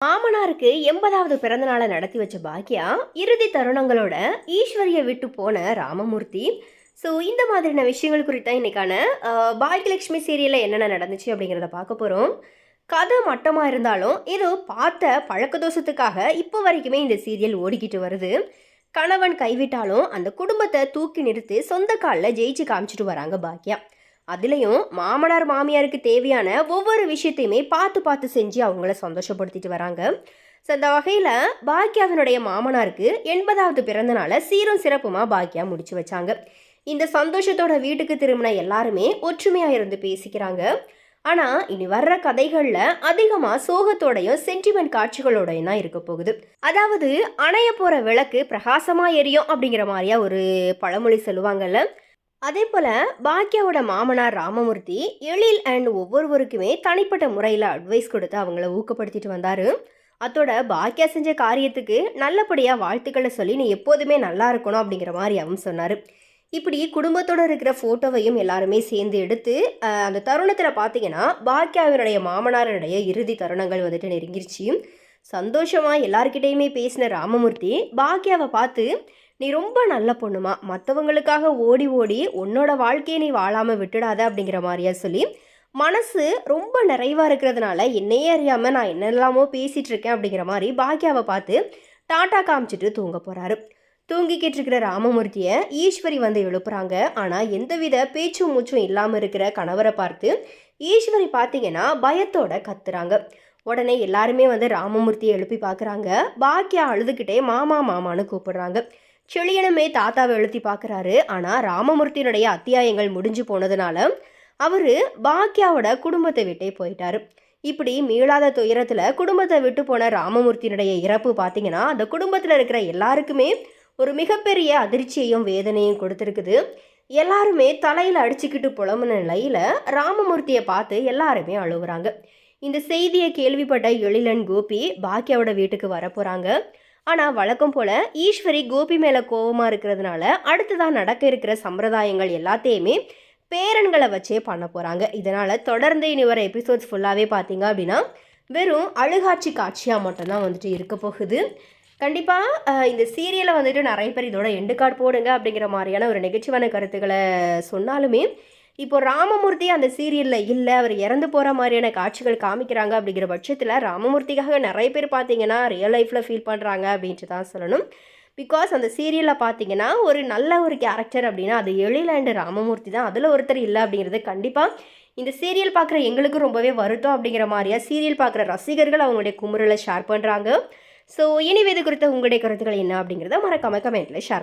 மாமனாருக்கு எண்பதாவது பிறந்த நாளை நடத்தி வச்ச பாக்கியா இறுதி தருணங்களோட ஈஸ்வரியை விட்டு போன ராமமூர்த்தி. ஸோ இந்த மாதிரியான விஷயங்கள் குறித்தான் இன்னைக்கான அஹ், பாக்கியலட்சுமி சீரியலில் என்னென்ன நடந்துச்சு அப்படிங்கிறத பார்க்க போகிறோம் கதை மட்டமாக இருந்தாலும் ஏதோ பார்த்த பழக்க தோஷத்துக்காக இப்போ வரைக்குமே இந்த சீரியல் ஓடிக்கிட்டு வருது. கணவன் கைவிட்டாலும் அந்த குடும்பத்தை தூக்கி நிறுத்தி சொந்த காலில் ஜெயிச்சு காமிச்சிட்டு வராங்க பாக்கியா. அதுலேயும் மாமனார் மாமியாருக்கு தேவையான ஒவ்வொரு விஷயத்தையுமே பார்த்து பார்த்து செஞ்சு அவங்கள சந்தோஷப்படுத்திட்டு வராங்க. ஸோ அந்த வகையில் பாக்கியாவினுடைய மாமனாருக்கு எண்பதாவது பிறந்த நாளை சீரும் சிறப்புமாக பாக்கியா முடிச்சு வச்சாங்க. இந்த சந்தோஷத்தோட வீட்டுக்கு திரும்பின எல்லாருமே ஒற்றுமையாக இருந்து பேசிக்கிறாங்க. ஆனால் இனி வர்ற கதைகளில் அதிகமாக சோகத்தோடையும் சென்டிமெண்ட் காட்சிகளோடையும் தான் இருக்க போகுது. அதாவது அணைய போகிற விளக்கு பிரகாசமாக எரியும் அப்படிங்கிற மாதிரியா ஒரு பழமொழி சொல்லுவாங்கல்ல. அதே போல் பாக்கியாவோட மாமனார் ராமமூர்த்தி எழில் அண்ட் ஒவ்வொருவருக்குமே தனிப்பட்ட முறையில் அட்வைஸ் கொடுத்து அவங்கள ஊக்கப்படுத்திட்டு வந்தார். அத்தோட பாக்கியா செஞ்ச காரியத்துக்கு நல்லபடியாக வாழ்த்துக்களை சொல்லி நீ எப்போதுமே நல்லா இருக்கணும் அப்படிங்கிற மாதிரி அவன் சொன்னார். இப்படி குடும்பத்தோட இருக்கிற ஃபோட்டோவையும் எல்லாருமே சேர்ந்து எடுத்து அந்த தருணத்தில் பார்த்தீங்கன்னா பாக்கியாவினுடைய மாமனாருடைய இறுதி தருணங்கள் வந்துட்டு நெருங்கிருச்சு. சந்தோஷமாக எல்லார்கிட்டேயுமே பேசின ராமமூர்த்தி பாக்கியாவை பார்த்து நீ ரொம்ப நல்ல பொண்ணுமா. மற்றவங்களுக்காக ஓடி ஓடி உன்னோட வாழ்க்கையை நீ வாழாமல் விட்டுடாத அப்படிங்கிற மாதிரியா சொல்லி மனசு ரொம்ப நிறைவாக இருக்கிறதுனால என்னையே அறியாமல் நான் என்னெல்லாமோ பேசிகிட்டு இருக்கேன் அப்படிங்கிற மாதிரி பாக்கியாவை பார்த்து டாட்டா காமிச்சிட்டு தூங்க போகிறாரு தூங்கிக்கிட்டு இருக்கிற ராமமூர்த்தியை ஈஸ்வரி வந்து எழுப்புறாங்க. ஆனால் எந்தவித பேச்சும் மூச்சும் இல்லாமல் இருக்கிற கணவரை பார்த்து ஈஸ்வரி பார்த்தீங்கன்னா பயத்தோட கத்துறாங்க. உடனே எல்லாருமே வந்து ராமமூர்த்தியை எழுப்பி பார்க்குறாங்க பாக்கியா அழுதுகிட்டே மாமா மாமான்னு கூப்பிடுறாங்க. செழியனுமே தாத்தாவை எழுத்தி பார்க்குறாரு. ஆனால் ராமமூர்த்தியினுடைய அத்தியாயங்கள் முடிஞ்சு போனதுனால அவர் பாக்கியாவோட குடும்பத்தை விட்டே போயிட்டார். இப்படி மீளாத துயரத்தில் குடும்பத்தை விட்டு போன ராமமூர்த்தியினுடைய இறப்பு பார்த்தீங்கன்னா அந்த குடும்பத்தில் இருக்கிற எல்லாருக்குமே ஒரு மிகப்பெரிய அதிர்ச்சியையும் வேதனையும் கொடுத்துருக்குது. எல்லாருமே தலையில் அடிச்சுக்கிட்டு புலம்புன நிலையில் ராமமூர்த்தியை பார்த்து எல்லாருமே அழுகுறாங்க. இந்த செய்தியை கேள்விப்பட்ட எழிலன் கோபி பாக்கியாவோட வீட்டுக்கு வரப்போகிறாங்க ஆனால் வழக்கம் போல் ஈஸ்வரி கோபி மேலே கோபமாக இருக்கிறதுனால அடுத்ததாக நடக்க இருக்கிற சம்பிரதாயங்கள் எல்லாத்தையுமே பேரன்களை வச்சே பண்ண போகிறாங்க இதனால் தொடர்ந்து இனி வர எபிசோட்ஸ் ஃபுல்லாகவே பார்த்தீங்க அப்படின்னா வெறும் அழுகாட்சி காட்சியாக மட்டும்தான் வந்துட்டு இருக்க போகுது. கண்டிப்பாக இந்த சீரியலை வந்துட்டு நிறைய பேர் இதோட எண்டு கார்டு போடுங்க அப்படிங்கிற மாதிரியான ஒரு நெகிழ்ச்சியான கருத்துக்களை சொன்னாலுமே இப்போ ராமமூர்த்தி அந்த சீரியலில் இல்லை அவர் இறந்து போகிற மாதிரியான காட்சிகள் காமிக்கிறாங்க அப்படிங்கிற பட்சத்தில் ராமமூர்த்திக்காக நிறைய பேர் பார்த்தீங்கன்னா ரியல் லைஃப்பில் ஃபீல் பண்ணுறாங்க அப்படின்ட்டு தான் சொல்லணும். பிகாஸ் அந்த சீரியலில் பார்த்தீங்கன்னா ஒரு நல்ல ஒரு கேரக்டர் அப்படின்னா அது எழிலாண்டு ராமமூர்த்தி தான். அதில் ஒருத்தர் இல்லை அப்படிங்கிறது கண்டிப்பாக இந்த சீரியல் பார்க்குற எங்களுக்கு ரொம்பவே வருத்தம் அப்படிங்கிற மாதிரியா சீரியல் பார்க்குற ரசிகர்கள் அவங்களுடைய குமுறலை ஷேர் பண்ணுறாங்க ஸோ இனி இது குறித்த உங்களுடைய கருத்துக்கள் என்ன அப்படிங்கிறத மறக்காம கமெண்ட்டில் ஷேர்